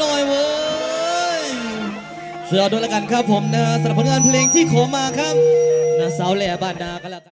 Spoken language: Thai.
หน่อยเว้ยเสือด้วยละกันครับผมนะสำหรับผลงานเพลงที่ขอมาครับนะสาวแหล่บ้านนากันแล้ว